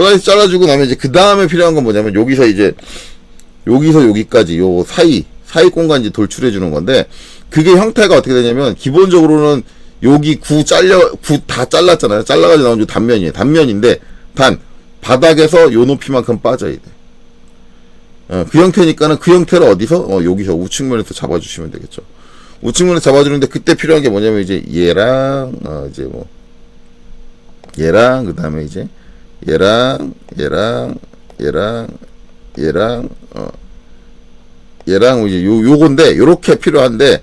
슬라이스 잘라주고 나면 이제 그 다음에 필요한 건 뭐냐면 여기서 이제 여기서 여기까지 요 사이 사이 공간 이제 돌출해 주는 건데 그게 형태가 어떻게 되냐면 기본적으로는 여기 구 잘려 구 다 잘랐잖아요. 잘라가지고 나온 요 단면이에요. 단면인데 단 바닥에서 요 높이만큼 빠져야 돼. 어, 그 형태니까는 그 형태를 어디서 어, 여기서 우측면에서 잡아주시면 되겠죠. 우측면에서 잡아주는데 그때 필요한 게 뭐냐면 이제 얘랑 어, 이제 뭐 얘랑 그 다음에 이제 얘랑 얘랑 얘랑 얘랑 어 얘랑 이제 요 요건데 요렇게 필요한데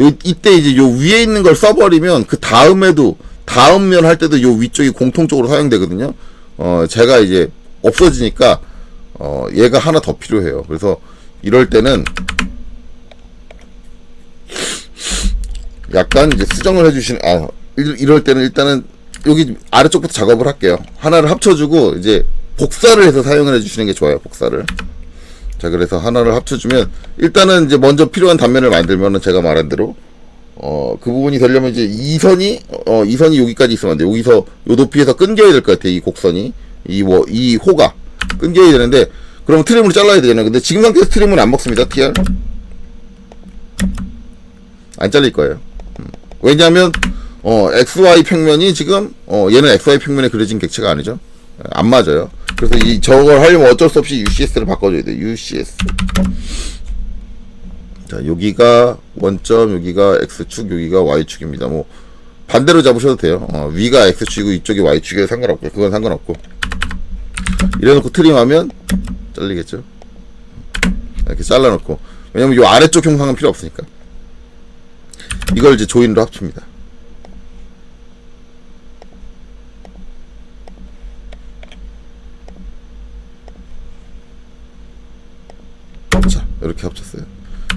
요 이때 이제 요 위에 있는 걸 써버리면 그 다음에도 다음 면 할 때도 요 위쪽이 공통적으로 사용되거든요. 어 제가 이제 없어지니까 어 얘가 하나 더 필요해요. 그래서 이럴 때는 약간 이제 수정을 해주시는 아 이- 이럴 때는 일단은 여기 아래쪽부터 작업을 할게요. 하나를 합쳐주고 이제 복사를 해서 사용을 해주시는 게 좋아요. 복사를. 자 그래서 하나를 합쳐주면 일단은 이제 먼저 필요한 단면을 만들면은 제가 말한 대로 어 그 부분이 되려면 이제 이 선이 어 이 선이 여기까지 있으면 안 돼. 여기서 요 높이에서 끊겨야 될 것 같아. 이 곡선이 이 뭐 이 호가 끊겨야 되는데 그럼 트림으로 잘라야 되잖아요. 근데 지금 상태에서 트림은 안 먹습니다. TR 안 잘릴 거예요. 음. 왜냐하면 어 XY 평면이 지금 어 얘는 XY 평면에 그려진 객체가 아니죠. 안 맞아요. 그래서 이 저걸 하려면 어쩔 수 없이 UCS를 바꿔줘야 돼. UCS. 자 여기가 원점, 여기가 X축, 여기가 Y축입니다. 뭐 반대로 잡으셔도 돼요. 어, 위가 X축이고 이쪽이 Y축이어도 상관없고 그건 상관없고 이래놓고 트림하면 잘리겠죠. 이렇게 잘라놓고 왜냐면 이 아래쪽 형상은 필요 없으니까 이걸 이제 조인으로 합칩니다. 자, 이렇게 합쳤어요.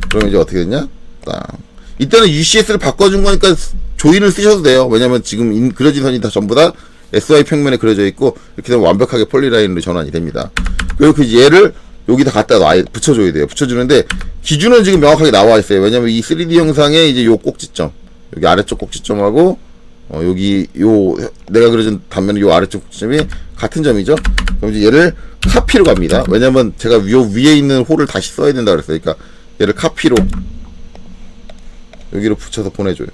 그럼 이제 어떻게 됐냐? 딱. 이때는 UCS를 바꿔준 거니까 조인을 쓰셔도 돼요. 왜냐면 지금 인- 그려진 선이 다 전부 다 SY 평면에 그려져 있고 이렇게 되면 완벽하게 폴리라인으로 전환이 됩니다. 그리고 그 얘를 여기다 갖다 놔 붙여줘야 돼요. 붙여주는데 기준은 지금 명확하게 나와 있어요. 왜냐면 이 3D 영상에 이제 요 꼭지점 여기 아래쪽 꼭지점하고 어, 여기 요 내가 그려준 단면의 요 아래쪽 꼭지점이 같은 점이죠. 그럼 이제 얘를 카피로 갑니다. 왜냐면 제가 요 위에 있는 홀을 다시 써야 된다 그랬어요. 그러니까 얘를 카피로 여기로 붙여서 보내줘요.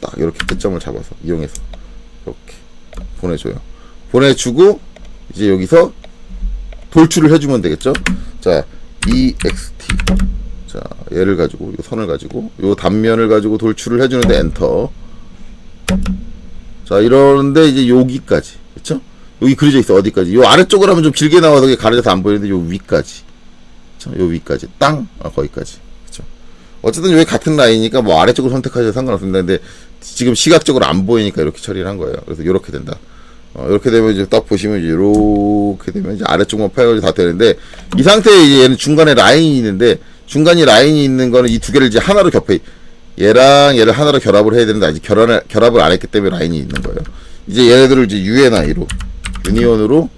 딱 이렇게 끝점을 잡아서 이용해서 이렇게 보내줘요. 보내주고 이제 여기서 돌출을 해주면 되겠죠. 자, EXT. 자, 얘를 가지고 이 선을 가지고 요 단면을 가지고 돌출을 해주는데 엔터. 자, 이러는데 이제 여기까지, 그렇죠? 여기 그려져 있어 어디까지? 요 아래쪽으로 하면 좀 길게 나와서 가려져서 안 보이는데 요 위까지, 그렇죠? 요 위까지, 땅, 아, 거기까지, 그렇죠? 어쨌든 여기 같은 라인이니까 뭐 아래쪽을 선택하셔도 상관없습니다. 근데 지금 시각적으로 안 보이니까 이렇게 처리를 한 거예요. 그래서 이렇게 된다. 어, 이렇게 되면 이제 딱 보시면 이제 이렇게 되면 이제 아래쪽만 파열이 다 되는데 이 상태에 이제 얘는 중간에 라인이 있는데 중간에 라인이 있는 거는 이 두 개를 이제 하나로 겹해 얘랑 얘를 하나로 결합을 해야 되는데 아직 결합을 결합을 안 했기 때문에 라인이 있는 거예요. 이제 얘네들을 이제 UNI로 유니온으로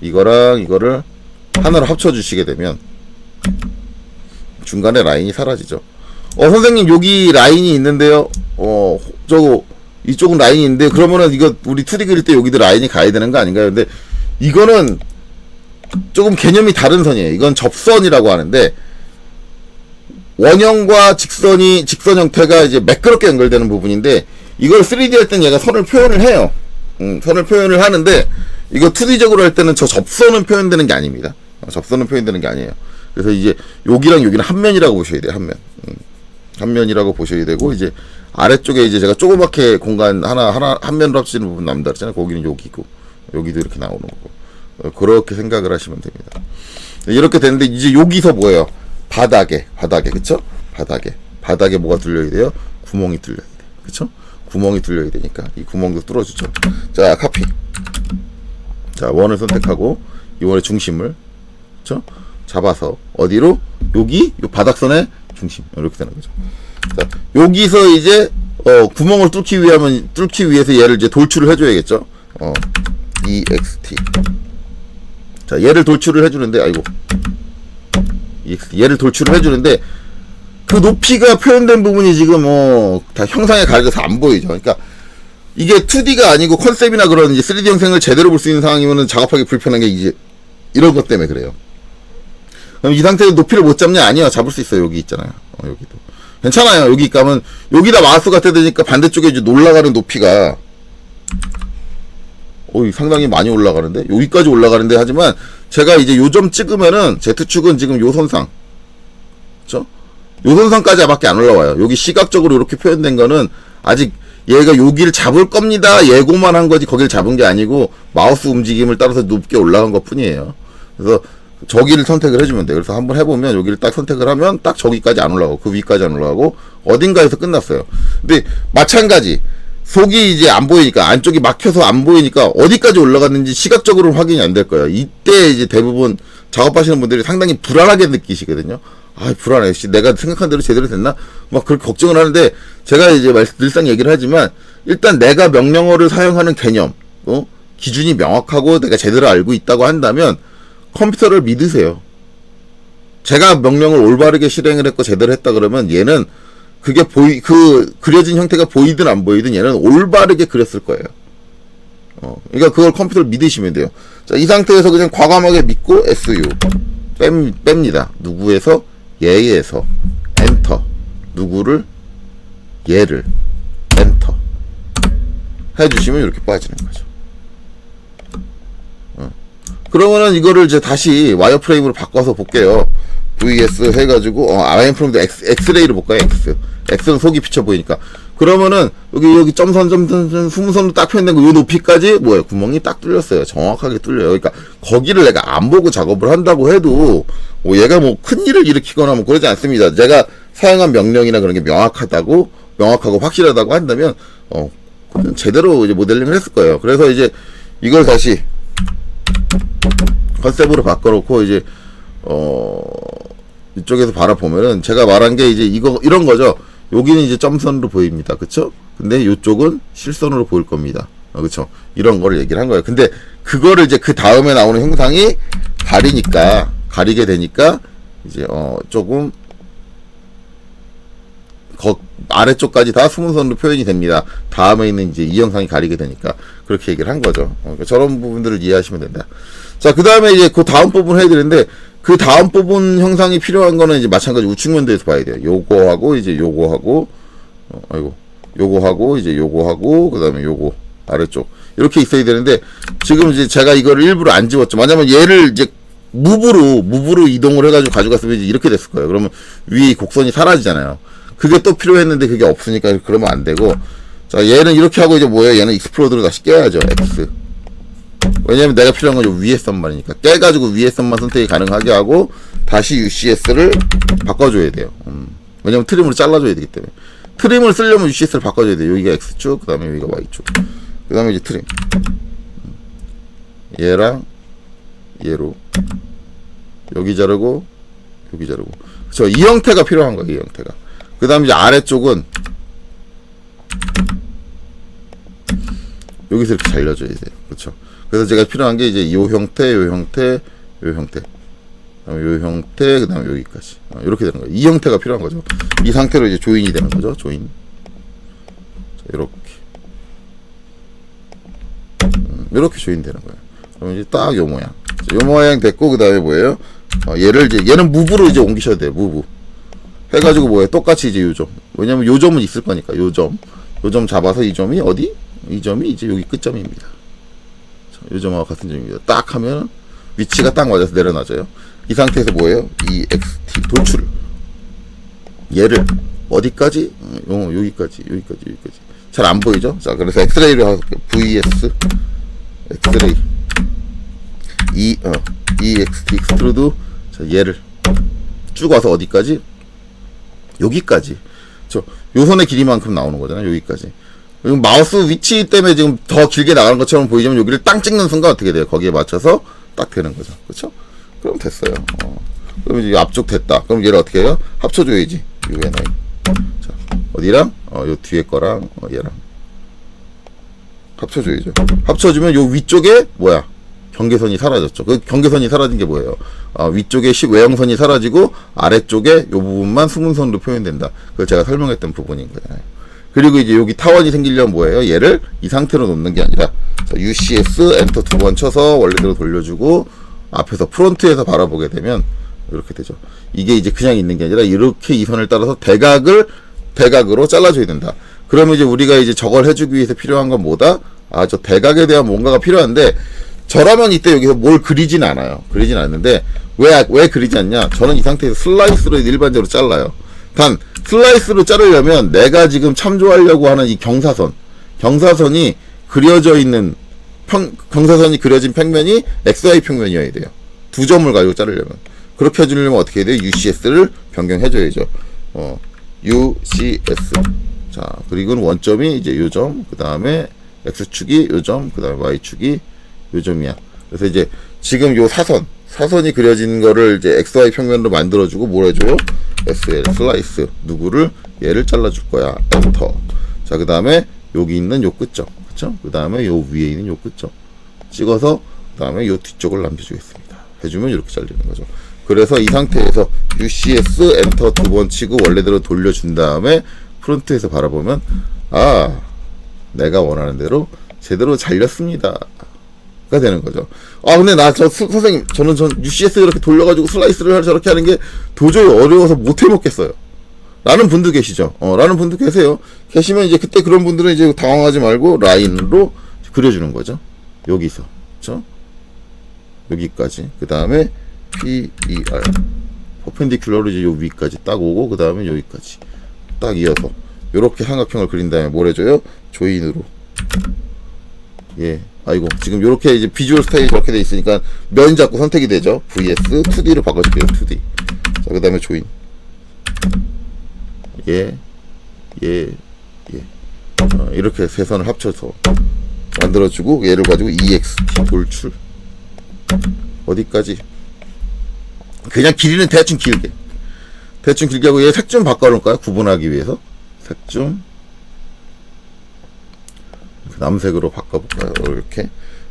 이거랑 이거를 하나로 합쳐 주시게 되면 중간에 라인이 사라지죠. 어 선생님 여기 라인이 있는데요. 어 저거 이쪽은 라인이 있는데 그러면은 이거 우리 2D 그릴 때 여기도 라인이 가야 되는 거 아닌가요? 근데 이거는 조금 개념이 다른 선이에요. 이건 접선이라고 하는데 원형과 직선이 직선 형태가 이제 매끄럽게 연결되는 부분인데 이걸 3D 할 때는 얘가 선을 표현을 해요. 음, 선을 표현을 하는데 이거 2D적으로 할 때는 저 접선은 표현되는 게 아닙니다. 어, 접선은 표현되는 게 아니에요. 그래서 이제 여기랑 여기는 한 면이라고 보셔야 돼요. 한 면. 음, 한 면이라고 보셔야 되고 이제 아래쪽에 이제 제가 조그맣게 공간 하나 하나 한 면으로 합치는 부분 남다 그랬잖아요. 거기는 여기고 여기도 이렇게 나오는 거고 어, 그렇게 생각을 하시면 됩니다. 이렇게 되는데 이제 여기서 뭐예요? 바닥에 바닥에 그쵸? 바닥에 바닥에 뭐가 뚫려야 돼요? 구멍이 뚫려야 돼. 그쵸? 구멍이 뚫려야 되니까 이 구멍도 뚫어주죠. 자 카피. 자 원을 선택하고 이 원의 중심을 그쵸? 잡아서 어디로? 여기 요 바닥선의 중심 이렇게 되는 거죠. 자 여기서 이제 어 구멍을 뚫기 위하면 뚫기 위해서 얘를 이제 돌출을 해줘야겠죠. 어 EXT. 자 얘를 돌출을 해주는데 아이고 EXT 얘를 돌출을 해주는데 그 높이가 표현된 부분이 지금 뭐 다 형상에 가려져서 안 보이죠. 그러니까 이게 2D가 아니고 컨셉이나 그런 이제 3D 형상을 제대로 볼 수 있는 상황이면은 작업하기 불편한 게 이제 이런 것 때문에 그래요. 그럼 이 상태에서 높이를 못 잡냐? 아니요. 잡을 수 있어요. 여기 있잖아요. 어, 여기도. 괜찮아요. 여기 가면 여기다 마우스가 떼되니까 반대쪽에 이제 올라가는 높이가 어, 상당히 많이 올라가는데 여기까지 올라가는데 하지만 제가 이제 요점 찍으면은 Z축은 지금 요 선상 그쵸? 요 선상까지 밖에 안 올라와요. 여기 시각적으로 이렇게 표현된 거는 아직 얘가 여기를 잡을 겁니다. 예고만 한 거지 거길 잡은 게 아니고 마우스 움직임을 따라서 높게 올라간 것 뿐이에요. 그래서 저기를 선택을 해주면 돼요. 그래서 한번 해보면 여기를 딱 선택을 하면 딱 저기까지 안 올라가고 그 위까지 안 올라가고 어딘가에서 끝났어요. 근데 마찬가지 속이 이제 안 보이니까 안쪽이 막혀서 안 보이니까 어디까지 올라갔는지 시각적으로 확인이 안 될 거예요. 이때 이제 대부분 작업하시는 분들이 상당히 불안하게 느끼시거든요. 아 불안해. 씨, 내가 생각한 대로 제대로 됐나? 막 그렇게 걱정을 하는데 제가 이제 말- 늘상 얘기를 하지만 일단 내가 명령어를 사용하는 개념, 어? 기준이 명확하고 내가 제대로 알고 있다고 한다면 컴퓨터를 믿으세요. 제가 명령을 올바르게 실행을 했고 제대로 했다 그러면 얘는 그게 보이 그 그려진 형태가 보이든 안 보이든 얘는 올바르게 그렸을 거예요. 어, 그러니까 그걸 컴퓨터를 믿으시면 돼요. 자, 이 상태에서 그냥 과감하게 믿고 SU 뺍, 뺍니다. 누구에서 얘에서 엔터 누구를 얘를 엔터 해주시면 이렇게 빠지는 거죠. 어. 그러면은 이거를 이제 다시 와이어프레임으로 바꿔서 볼게요. VS 해가지고 어, 와이어프레임도 X, X레이로 볼까요? X. X는 속이 비쳐 보이니까. 그러면은 여기 여기 점선 점선 점 수문선으로 딱 표현된 거요 높이까지 뭐예요? 구멍이 딱 뚫렸어요. 정확하게 뚫려요. 그러니까 거기를 내가 안 보고 작업을 한다고 해도 뭐 얘가 뭐 큰 일을 일으키거나 뭐 그러지 않습니다. 제가 사용한 명령이나 그런 게 명확하다고 명확하고 확실하다고 한다면 어 제대로 이제 모델링을 했을 거예요. 그래서 이제 이걸 다시 컨셉으로 바꿔놓고 이제 어 이쪽에서 바라보면은 제가 말한 게 이제 이거 이런 거죠. 여기는 이제 점선으로 보입니다. 그쵸? 근데 이쪽은 실선으로 보일 겁니다. 어, 그쵸? 이런 거를 얘기를 한 거예요. 근데 그거를 이제 그 다음에 나오는 형상이 가리니까 가리게 되니까 이제 어 조금 거, 아래쪽까지 다 수문선으로 표현이 됩니다. 다음에 있는 이제 이 영상이 가리게 되니까 그렇게 얘기를 한 거죠. 어, 그러니까 저런 부분들을 이해하시면 된다. 자, 그 다음에 이제 그 다음 부분 해야 되는데 그 다음 부분 형상이 필요한 거는 이제 마찬가지 우측면도에서 봐야 돼요. 요거하고 이제 요거하고 어, 아이고 요거하고 이제 요거하고 그다음에 요거 아래쪽 이렇게 있어야 되는데 지금 이제 제가 이거를 일부러 안 지웠죠. 왜냐면 얘를 이제 무브로 무브로 이동을 해가지고 가져갔으면 이제 이렇게 됐을 거예요. 그러면 위 곡선이 사라지잖아요. 그게 또 필요했는데 그게 없으니까 그러면 안 되고 자 얘는 이렇게 하고 이제 뭐예요? 얘는 익스플로드로 다시 깨야죠. X 왜냐면 내가 필요한 건 요 위에 선만이니까 깨가지고 위에 선만 선택이 가능하게 하고 다시 UCS를 바꿔줘야 돼요. 음. 왜냐면 트림으로 잘라줘야 되기 때문에 트림을 쓰려면 UCS를 바꿔줘야 돼요. 여기가 X축, 그 다음에 여기가 Y축, 그 다음에 이제 트림. 음. 얘랑 얘로 여기 자르고 여기 자르고 그쵸 이 형태가 필요한 거예요. 이 형태가. 그 다음에 이제 아래쪽은 여기서 이렇게 잘려줘야 돼요. 그렇죠. 그래서 제가 필요한 게 이제 요 형태, 요 형태, 요 형태, 그다음에 요 형태, 그 다음에 여기까지 어, 이렇게 되는 거예요. 이 형태가 필요한 거죠. 이 상태로 이제 조인이 되는 거죠. 조인. 자, 이렇게 음, 이렇게 조인 되는 거예요. 그럼 이제 딱 요 모양. 자, 요 모양 됐고 그 다음에 뭐예요? 어, 얘를 이제 얘는 무브로 이제 옮기셔야 돼요. 무브. 해가지고 뭐예요? 똑같이 이제 요 점. 왜냐면 요 점은 있을 거니까 요 점. 요 점 잡아서 이 점이 어디? 이 점이 이제 여기 끝점입니다. 자, 요 점하고 같은 점입니다. 딱 하면 위치가 딱 맞아서 내려놔져요. 이 상태에서 뭐예요? 이 XT 돌출. 얘를 어디까지? 어, 여기까지, 여기까지, 여기까지. 잘 안 보이죠? 자, 그래서 엑스레이를 할게요. VS 엑스레이. 이, 어, EXT 익스트루드. 자, 얘를 쭉 와서 어디까지? 여기까지. 저, 요 손의 길이만큼 나오는 거잖아요. 여기까지. 마우스 위치 때문에 지금 더 길게 나가는 것처럼 보이지만 여기를 땅 찍는 순간 어떻게 돼요? 거기에 맞춰서 딱 되는 거죠. 그렇죠? 그럼 됐어요. 어. 그럼 이제 앞쪽 됐다. 그럼 얘를 어떻게 해요? 합쳐줘야지. UNI. 자, 어디랑? 어, 요 뒤에 거랑 어, 얘랑 합쳐줘야죠. 합쳐주면 요 위쪽에 뭐야? 경계선이 사라졌죠. 그 경계선이 사라진 게 뭐예요? 아, 위쪽에 시 외형선이 사라지고 아래쪽에 요 부분만 수문선으로 표현된다. 그걸 제가 설명했던 부분인 거잖아요. 그리고 이제 여기 타원이 생기려면 뭐예요? 얘를 이 상태로 놓는 게 아니라 자, UCS 엔터 두 번 쳐서 원래대로 돌려주고 앞에서 프론트에서 바라보게 되면 이렇게 되죠. 이게 이제 그냥 있는 게 아니라 이렇게 이 선을 따라서 대각을 대각으로 잘라줘야 된다. 그러면 이제 우리가 이제 저걸 해주기 위해서 필요한 건 뭐다? 아, 저 대각에 대한 뭔가가 필요한데 저라면 이때 여기서 뭘 그리진 않아요. 그리진 않는데 왜, 왜 그리지 않냐? 저는 이 상태에서 슬라이스로 일반적으로 잘라요. 단, 슬라이스로 자르려면 내가 지금 참조하려고 하는 이 경사선, 경사선이 그려져 있는 평, 경사선이 그려진 평면이 XY 평면이어야 돼요. 두 점을 가지고 자르려면. 그렇게 해주려면 어떻게 해야 돼요? UCS를 변경해줘야죠. 어, UCS. 자, 그리고 원점이 이제 요 점, 그 다음에 X축이 요 점, 그 다음에 Y축이 요 점이야. 그래서 이제 지금 요 사선, 사선이 그려진 거를 이제 XY 평면으로 만들어주고 뭘 해줘요? SL, 슬라이스. 누구를? 얘를 잘라줄 거야. 엔터. 자, 그 다음에 여기 있는 요 끝점. 그쵸? 그 다음에 요 위에 있는 요 끝점. 찍어서, 그 다음에 요 뒤쪽을 남겨주겠습니다. 해주면 이렇게 잘리는 거죠. 그래서 이 상태에서 UCS 엔터 두 번 치고 원래대로 돌려준 다음에 프론트에서 바라보면, 아, 내가 원하는 대로 제대로 잘렸습니다. 가 되는 거죠. 아 근데 나 저 선생님 저는 전 UCS 이렇게 돌려가지고 슬라이스를 저렇게 하는 게 도저히 어려워서 못 해먹겠어요. 라는 분도 계시죠. 어, 라는 분도 계세요. 계시면 이제 그때 그런 분들은 이제 당황하지 말고 라인으로 그려주는 거죠. 여기서, 그쵸? 여기까지. 그 다음에 PER. 퍼펜디큘러로 이제 요 위까지 딱 오고, 그 다음에 여기까지. 딱 이어서. 요렇게 삼각형을 그린 다음에 뭘 해줘요? 조인으로. 예. 아이고, 지금 요렇게 이제 비주얼 스타일이 저렇게 돼 있으니까 면 잡고 선택이 되죠. VS 2D로 바꿔줄게요. 2D. 자, 그 다음에 조인. 예, 예, 예. 어, 이렇게 세 선을 합쳐서 만들어주고 얘를 가지고 EXT 돌출. 어디까지? 그냥 길이는 대충 길게. 대충 길게 하고 얘 색 좀 바꿔놓을까요? 구분하기 위해서. 색 좀. 남색으로 바꿔볼까요? 이렇게.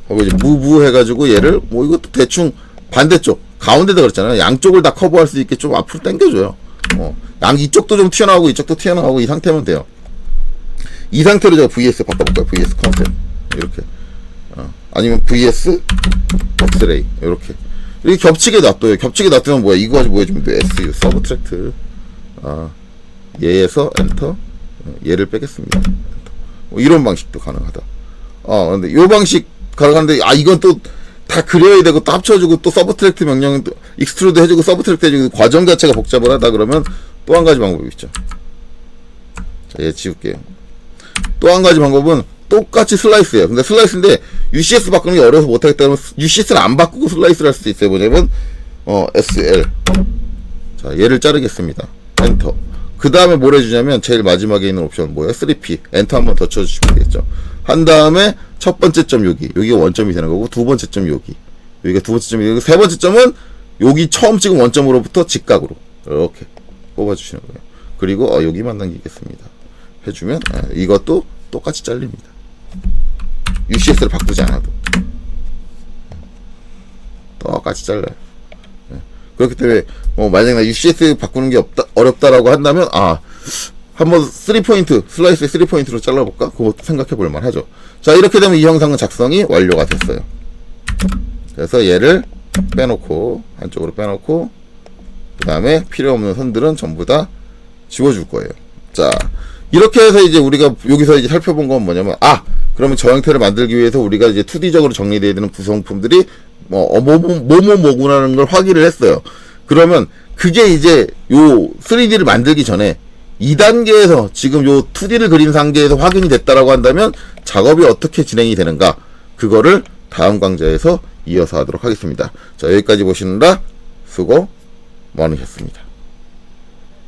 하고 이제 무부 해가지고 얘를 뭐 이것도 대충 반대쪽 가운데다 그랬잖아요. 양쪽을 다 커버할 수 있게 좀 앞으로 당겨줘요. 어, 양 이쪽도 좀 튀어나오고 이쪽도 튀어나오고 이 상태면 돼요. 이 상태로 제가 VS 바꿔볼까요? VS 컨셉 이렇게. 어, 아니면 VS 엑스레이 이렇게. 이렇게 겹치게 놔둬요. 겹치게 놔두면 뭐야? 이거 가지고 뭐 해주면 돼? SU 서브트랙트. 아, 얘에서 엔터. 어, 얘를 빼겠습니다. 뭐 이런 방식도 가능하다. 어, 근데 요 방식 가능한데 아 이건 또 다 그려야 되고 또 합쳐주고 또 서브트랙트 명령은 또 익스트루드 해주고 서브트랙트 해주고 과정 자체가 복잡을 하다 그러면 또 한 가지 방법이 있죠. 자, 얘 지울게요. 또 한 가지 방법은 똑같이 슬라이스예요. 근데 슬라이스인데 UCS 바꾸는 게 어려워서 못하겠다 그러면 UCS를 안 바꾸고 슬라이스를 할 수도 있어요. 뭐냐면 어 SL 자 얘를 자르겠습니다. 엔터 그 다음에 뭘 해주냐면 제일 마지막에 있는 옵션 뭐예요? 3P 엔터 한번 더 쳐주시면 되겠죠. 한 다음에 첫 번째 점 여기 여기가 원점이 되는 거고 두 번째 점 여기 여기가 두 번째 점이 세 번째 점은 여기 처음 찍은 원점으로부터 직각으로 이렇게 뽑아주시는 거예요. 그리고 어, 여기만 남기겠습니다. 해주면 아, 이것도 똑같이 잘립니다. UCS를 바꾸지 않아도 똑같이 잘라요. 예. 그렇기 때문에 뭐 만약 나 UCS 바꾸는 게 없다 어렵다라고 한다면 아 한번 3포인트 슬라이스 3포인트로 잘라볼까? 그것도 생각해 볼 만하죠. 자 이렇게 되면 이 형상은 작성이 완료가 됐어요. 그래서 얘를 빼놓고 한쪽으로 빼놓고 그 다음에 필요 없는 선들은 전부 다 지워줄 거예요. 자, 이렇게 해서 이제 우리가 여기서 이제 살펴본 건 뭐냐면, 아, 그러면 저 형태를 만들기 위해서 우리가 이제 2D적으로 정리되어야 되는 구성품들이 뭐, 어, 뭐, 뭐, 뭐, 뭐, 뭐구나라는 걸 확인을 했어요. 그러면 그게 이제 요 3D를 만들기 전에 2단계에서 지금 요 2D를 그린 상태에서 확인이 됐다라고 한다면 작업이 어떻게 진행이 되는가, 그거를 다음 강좌에서 이어서 하도록 하겠습니다. 자, 여기까지 보시느라 수고 많으셨습니다.